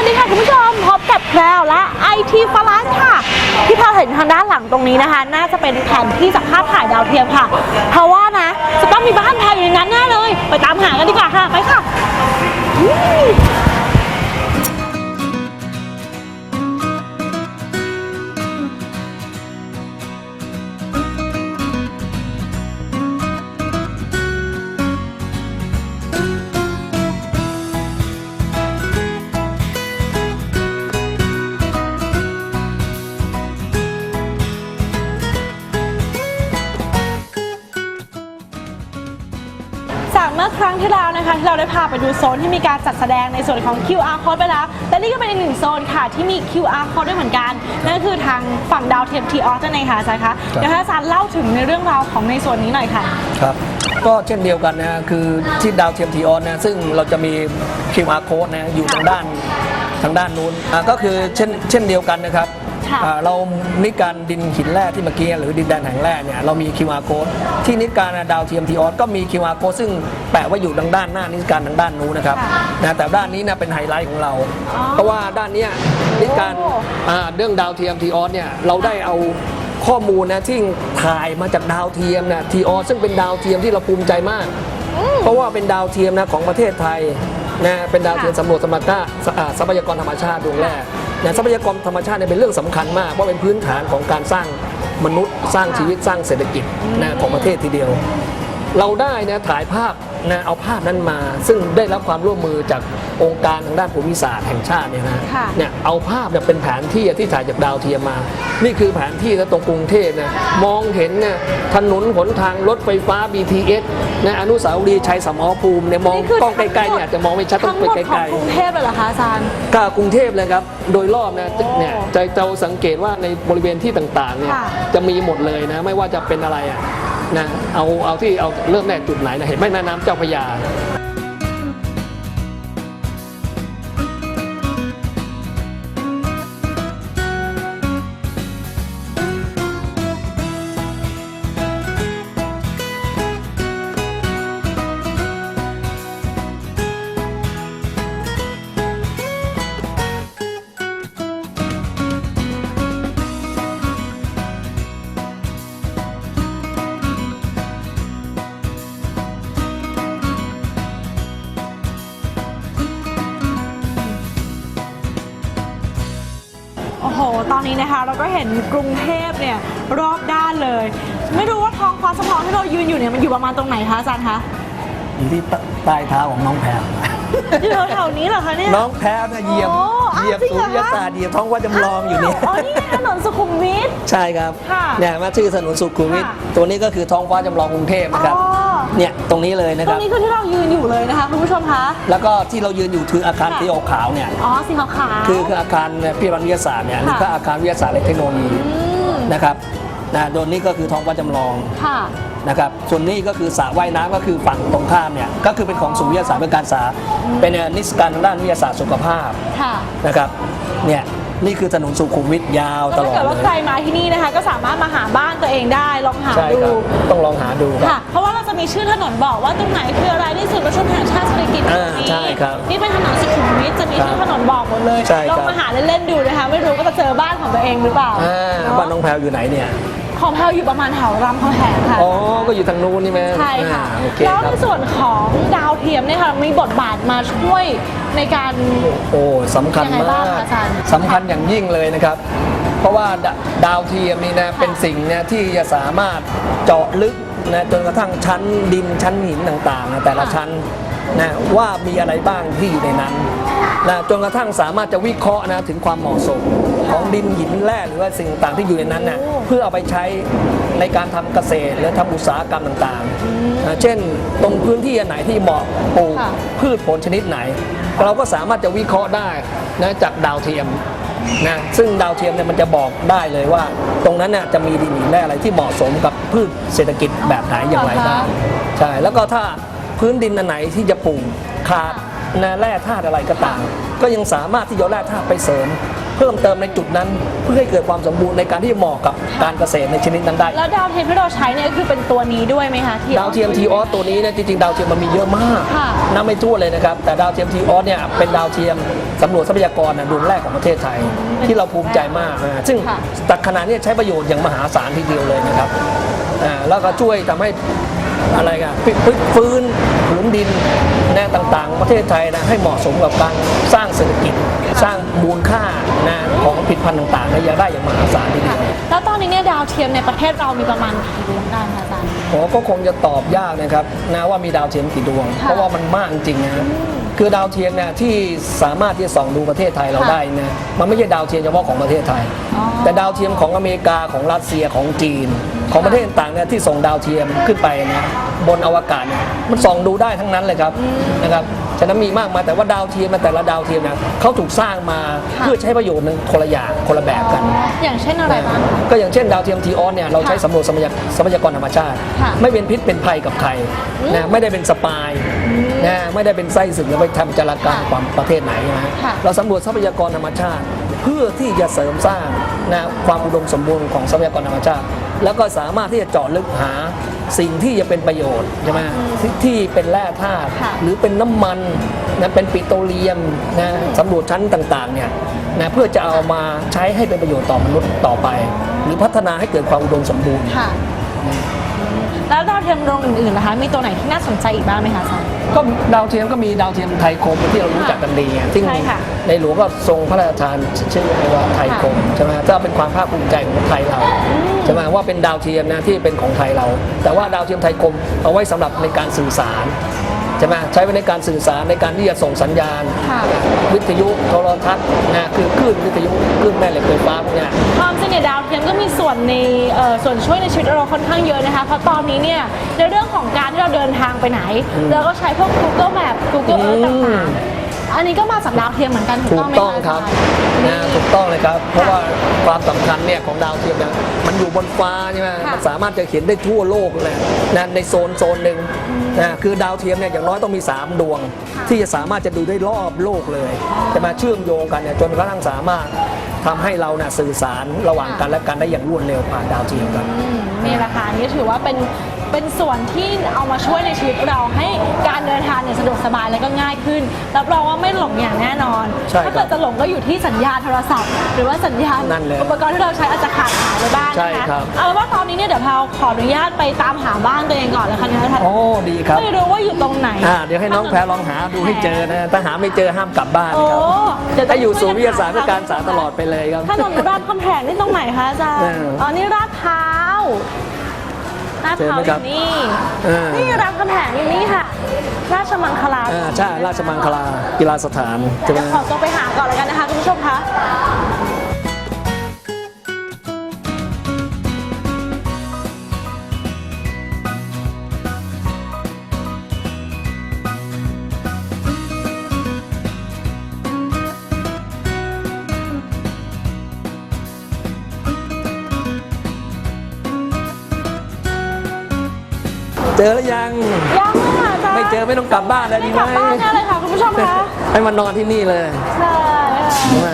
สวัสดีค่ะคุณผู้ชมพบกับแพรวและไอทีฟลัสค่ะ ที่พาเห็นทางด้านหลังตรงนี้นะคะ น่าจะเป็นแผนที่จากภาพถ่ายดาวเทียมค่ะ เพราะว่านะ จะต้องมีบ้านแพรอยู่ในนั้นแน่เลย ไปตามหากันดีกว่าค่ะ ไปค่ะ ครั้งที่แล้วนะคะที่เราได้พาไปดูโซนที่มีการจัดแสดงในส่วนของ QR code ไปแล้ว และนี่ก็เป็นอีกหนึ่งโซนค่ะที่มี QR code ด้วยเหมือนกัน นั่นก็คือทางฝั่งดาวเทียมทีออสนั่นเองค่ะอาจารย์คะเดี๋ยวให้อาจารย์เล่าถึงในเรื่องราวของในส่วนนี้หน่อยค่ะ ครับ ก็เช่นเดียวกันนะฮะคือที่ดาวเทียมทีออนนะซึ่งเราจะมี QR code นะอยู่ทางด้านทางด้านนู้นอะก็คือเช่นเช่นเดียวกันนะครับ ค่ะอ่าเรานิการดินหินแร่ที่เมื่อกี้หรือดินแดนแห่งแร่เนี่ยเรามี QR code ที่นิการดาวเทียมทีออสก็มี QR code ซึ่งแปะไว้อยู่ทางด้านหน้านิการทางด้านนู้นนะครับค่ะนะแต่ด้านนี้นะเป็นไฮไลท์ของเราอ๋อเพราะว่าด้านเนี้ยนิการโอ้อ่าเรื่องดาวเทียมทีออสเนี่ยเราได้เอาข้อมูลนะที่ถ่ายมาจากดาวเทียมนะทีออสซึ่งเป็นดาวเทียมที่เราภูมิใจมาก เพราะว่าเป็นดาวเทียมนะของประเทศไทย นะเป็นดาวเทียมสำรวจสมรรถะอ่าทรัพยากรธรรมชาติดวงแรกนะทรัพยากรธรรมชาติเนี่ยเป็นเรื่องสำคัญมากเพราะเป็นพื้นฐานของการสร้างมนุษย์สร้างชีวิตสร้างเศรษฐกิจนะของประเทศทีเดียว เราได้นะถ่ายภาพ นะเอาภาพนั้นมา ซึ่งได้รับความร่วมมือจากองค์การทางด้านภูมิศาสตร์แห่งชาติเนี่ยนะค่ะเนี่ยเอาภาพเนี่ยเป็นแผนที่ที่ถ่ายจากดาวเทียมมา นี่คือแผนที่นะตรงกรุงเทพนะมองเห็นเนี่ยถนนหนทางรถไฟฟ้า BTS นะอนุสาวรีย์ชัยสมรภูมิเนี่ยมองนี่คืกล้องไกลๆเนี่ยอาจจะมองไม่ชัดต้อทั้งงไปหมดไกของลกรุงเทพเลยเหรอคะอาจารย์ๆก็กรุงเทพเลยครับ โดยรอบนะโอ้เนี่ยใจเราสังเกตว่าในบริเวณที่ต่างๆเนี่ยค่ะจะมีหมดเลยนะ ไม่ว่าจะเป็นอะไรอะ นะเอาเอาที่เอาเริ่มแรกจุดไหนนะเห็นไหมแม่น้ำเจ้าพระยา นนี้นะคะ เราก็เห็นกรุงเทพเนี่ยรอบด้านเลย ไม่รู้ว่าท้องฟ้าสะท้อนที่เรายืนอยู่เนี่ยมันอยู่ประมาณตรงไหนคะอาจารย์คะอยู่ที่ใต้เท้าของน้องแพรวอยู่แถวๆนี้เหรอคะเนี่ย น้องแพรวเนี่ยเหยียบโอ้อ้าวเหยียบจริงสุเหรอริคะยศาสตร์เหยียบท้องว่าจำลองอยู่เนี่ย อ๋อนี่ไงถนนสุขุมวิท ใช่ครับค่ะเนี่ยมาชื่อถนนสุขุมวิทค่ะตัวนี้ก็คือท้องฟ้าจำลองกรุงเทพนะครับ อ๋อ เนี่ยตรงนี้เลยนะตครรับ งนี้คือที่เรายืนอยู่เลยนะคะคุณผู้ชมคะแล้วก็ที่เรายืนอยู่คืออาคารค่ะสีขาวๆเนี่ย อ๋อสีขาวๆคือคืออาคารพิพิธภัณฑ์วิทยาศาสตร์เนี่ยหรือค่ะ ก็อาคารวิทยาศาสตร์และเทคโนโลยีอืมนะครับนะโดนนี้ก็คือท้องฟ้าจำลองค่ะ นะครับส่วนนี้ก็คือสระว่ายน้ำก็คือฝั่งตรงข้ามเนี่ยก็คือเป็นของศูนย์วิทยาศาสตร์เพื่อการศึกษาเป็นนิทรรศการทางด้านวิทยาศาสตร์สุขภาพค่ะ นะครับเนี่ย นี่คือถนนสุขุมวิทยาวตแล้วลถ้าอดเกิดเลว่าใครยมาที่นี่นะคะ ก็สามารถมาหาบ้านตัวเองได้ลองหาใช่ดูครับต้องลองหาดูครับ ค่ะ เพราะว่าเราจะมีชื่อถนนบอกว่าตรงไหนคืออะไรที่ศูนย์ประชุมแห่งชาติเศรษฐกิจตรงอ่านี้ใช่ครับนี่เป็นถนนสุขุมวิทจะมีชื่อถนนบอกหมดเลยใช่ครับ ลองมาหาเล่นๆดูนะคะ ไม่รู้ก็จะเจอบ้านของตัวเองหรือเปล่าอ่าเนาะบ้านน้องแพรวอยู่ไหนเนี่ย ของแพลวอยู่ประมาณแถวรามคำแหงค่ะ อ๋อ ก็อยู่ทางนู้นนี่ไหมใช่ค่ะ อ่าโอเคแล้วคในรับส่วนของดาวเทียมเนี่ยค่ะมีบทบาทมาช่วยในการ โอ้สำคัญยังไงมาบ้างกคะอาจารย์สำคัญอย่างยิ่งเลยนะครับ เพราะว่าดาดาวเทียมนี่นะเป็นสิ่งเนี่ยที่จะสามารถเจาะลึกนะจนกระทั่งชั้นดินชั้นหินต่างๆนะแต่ละชั้น นะว่ามีอะไรบ้างที่อยู่ในนั้นนะจนกระทั่งสามารถจะวิเคราะห์นะถึงความเหมาะสมของดินหินแร่หรือว่าสิ่งต่างๆที่อยู่ในนั้นนะโอ้เพื่อเอาไปใช้ในการทำเกษตรหรือทำอุตสาหกรรมต่างๆนะเช่น ตรงพื้นที่อันไหนที่เหมาะปลูกค่ะพืชผลชนิดไหน เราก็สามารถจะวิเคราะห์ได้นะจากดาวเทียมนะซึ่งดาวเทียมเนี่ยมันจะบอกได้เลยว่า ตรงนั้นน่ะจะมีดินหินแร่อะไรที่เหมาะสมกับพืชเศรษฐกิจแบบไหนอย่างไรบ้างใช่แล้วก็ถ้า พื้นดินอันไหนที่จะปลูกขาดนะแร่ธาตุอะไรก็ตาม ก็ยังสามารถที่จะเอาแร่ธาตุไปเสริมเพพิ่มเติมในจุดนั้น เพื่อให้เกิดความสมบูรณ์ในการที่จะเหมาะกับการเกษตรในชนิดนั้นได้ แล้วดาวเทียมที่เราใช้เนี่ยก็คือเป็นตัวนี้ด้วยไหมคะที่ดาวเทียมทีออสตัวนี้เนี่ยจริงๆดาวเทียมมันมีเยอะมากค่ะนับไม่ทั่วนเลยนะครับ แต่ดาวเทียมทีออสเนี่ยเป็นดาวเทียมสำรวจทรัพยากรนะดวงแรกของประเทศไทย ที่เราภูมิใจมากนะซึ่งค่ะแต่ขณะนี้ใช้ประโยชน์อย่างมหาศาลทีเดียวเลยนะครับอ่าแล้วก็ช่วยทำให้ อะไรกันฟื้นผืนดินนะต่างๆ ประเทศไทยนะให้เหมาะสมกับการสร้างเศรษฐกิจ สร้างมูลค่านะของผลิตภัณฑ์ต่างๆเนี่ยยังได้อย่างมหาศาลทีเดีค่ะยวแล้วต นนี้เนี่ยดาวเทียมในประเทศเรามีประมาณกี่ดวงได้คะอาจารย์ผมก็คงจะตอบยากนะครับนะว่ามีดาวเทียมกี่ดวง ค่ะเพราะว่ามันมากจริงๆนะคือดาวเทียมเนี่ยที่สามารถที่จะส่องดูประเทศไทยเราค่ะได้นะมันไม่ใช่ดาวเทียมเฉพาะของประเทศไทย อ๋อ แต่ดาวเทียมของอเมริกาของรัสเซียของจีน ของประเทศต่างๆเนี่ยที่ส่งดาวเทียมขึ้นไปนะ บนอวกาศเนี่ยมันส่องดูได้ทั้งนั้นเลยครับนะครับฉะนั้นมีมากมายแต่ว่าดาวเทียมนะแต่ละดาวเทียมเนี่ยเขาถูกสร้างมาค่ะเพื่อใช้ประโยชน์ในคนละอย่างคนละแบบกันอ๋ออย่างเช่นอะไรบ้าง ก็อย่างเช่นดาวเทียมทีออนเนี่ยเราใช้ค่ะสำรวจทรัพยากทรัพยากรธรรมชาติ ค่ะไม่เป็นพิษเป็นภัยกับใครนะไม่ได้เป็นสปายนะไม่ได้เป็นไส้ศึกหรือไปทำจารกรรมค่ะความประเทศไหนนะค่ะ เราสำรวจทรัพยากรธรรมชาติ เพื่อที่จะเสริมสร้างนะความอุดมสมบูรณ์ของทรัพยากรธรรมชาติ แล้วก็สามารถที่จะเจาะลึกหาสิ่งที่จะเป็นประโยชน์ใช่ไหมที่ที่เป็นแร่ธาตุค่ะหรือเป็นน้ำมันนะเป็นปิโตรเลียมนะสำรวจชั้นต่างๆเนี่ยนะเพื่อจะเอามาใช้ให้เป็นประโยชน์ต่อมนุษย์ต่อไป หรือพัฒนาให้เกิดความอุดมสมบูรณ์ค่ะแล้วดาวเทียมดวงอื่นๆนะคะมีตัวไหนที่น่าสนใจอีกบ้างไหมคะอาจารย์ ก็ดาวเทียมก็มีดาวเทียมไทยคมที่เรารู้จักกันดีอะซึ่งใช่ค่ะในหลวงก็ทรงพระราชทานชื่อว่าไทยคมใช่ไหมก็เป็นความภาคภูมิใจของไทยเราใช่ไหมว่าเป็นดาวเทียมนะที่เป็นของไทยเรา แต่ว่าดาวเทียมไทยคมเอาไว้สำหรับในการสื่อสาร ใช่ไหมใช้ไว้ในการสื่อสารในการที่จะส่งสัญญาณค่ะวิทยุโทรทัศน์นะคือคลื่นวิทยุคลื่นแม่เหล็กไฟฟ้าพวกเนี้ยความจริงเนี่ยดาวเทียมก็มีส่วนในเอ่อส่วนช่วยในชีวิตเราค่อนข้างเยอะนะคะเพราะตอนนี้เนี่ยในเรื่องของการที่เราเดินทางไปไหน เราก็ใช้พวก Google Map Google Earth อืมต่างๆ อันนี้ก็มาจากดาวเทียมเหมือนกันถูกถูต้องกไหมต้องคะครับอาจารย์นะถูกต้องเลยครับ เพราะว่าความสำคัญเนี่ยของดาวเทียมเนี่ยมันอยู่บนฟ้าใช่ไหมค่ะมันสามารถจะเห็นได้ทั่วโลกเลยนะในโซนโซนหนึ่งนะคือดาวเทียมเนี่ยอย่างน้อยต้องมี 3 ดวง ที่จะสามารถจะดูได้รอบโลกเลยจะมาเชื่อมโยงกันเนี่ยจนกระทั่งสามารถทำให้เราน่ะสื่อสารระหว่างกันและกันได้อย่างรวดเร็วผ่านดาวเทียมครับ อืมนี่แหละค่ะอันนี่ถือว่าเป็น เป็นส่วนที่เอามาช่วยในชีวิตเราให้การเดินทางเนี่ยสะดวกสบายและก็ง่ายขึ้นรับรองว่าไม่หลงอย่างแน่นอน ใช่ครับถ้าเกิดจะหลงก็อยู่ที่สัญญาณโทรศัพท์ หรือว่าสัญญาณนั่นเลยอุปกรณ์ที่เราใช้อาจจะขาดหายไปบ้างใช่นะคะครับ เอาเป็นว่าตอนนี้เนี่ยเดี๋ยวเราขออนุญาตไปตามหาบ้านตัวเองก่อนแล้วค่ะเนี่ยนะคะโอ้ดีครับ ไม่รู้ว่าอยู่ตรงไหนอ่าเดี๋ยวให้น้องแพรลองหาดูให้เจอนะ ถ้าหาไม่เจอห้ามกลับบ้านโอ้นะครับเดี๋ยวต้ถ้างอยู่ศูนย์ช่วิทยาศาสตร์เพื่อการศึกษาตลอดไปเลยครับ ถนนรามคำแหงนี่ตรงไหนคะอาจารย์เอออ๋ อ๋อนี่ลาดพร้าว ลาดพร้าวเจอไหมอครับยู่นี่เออนี่รามคำแหงอยู่นี่ค่ะ ราชมังคลาอ่าใช่ราชมังคลากีฬาสถานใช่ไหมเดี๋ยวขอตัวไปหาก่อนแล้วกันนะคะคุณผู้ชมคะ เจอแล้วยัง ยังค่ะอาจารย์ไม่เจอไม่ต้องกลับบ้านแล้วดีไม่ไหกมลับบ้านแน่เลยค่ะคุณผู้ชมคะให้มานอนที่นี่เลย ใช่ค่ะมา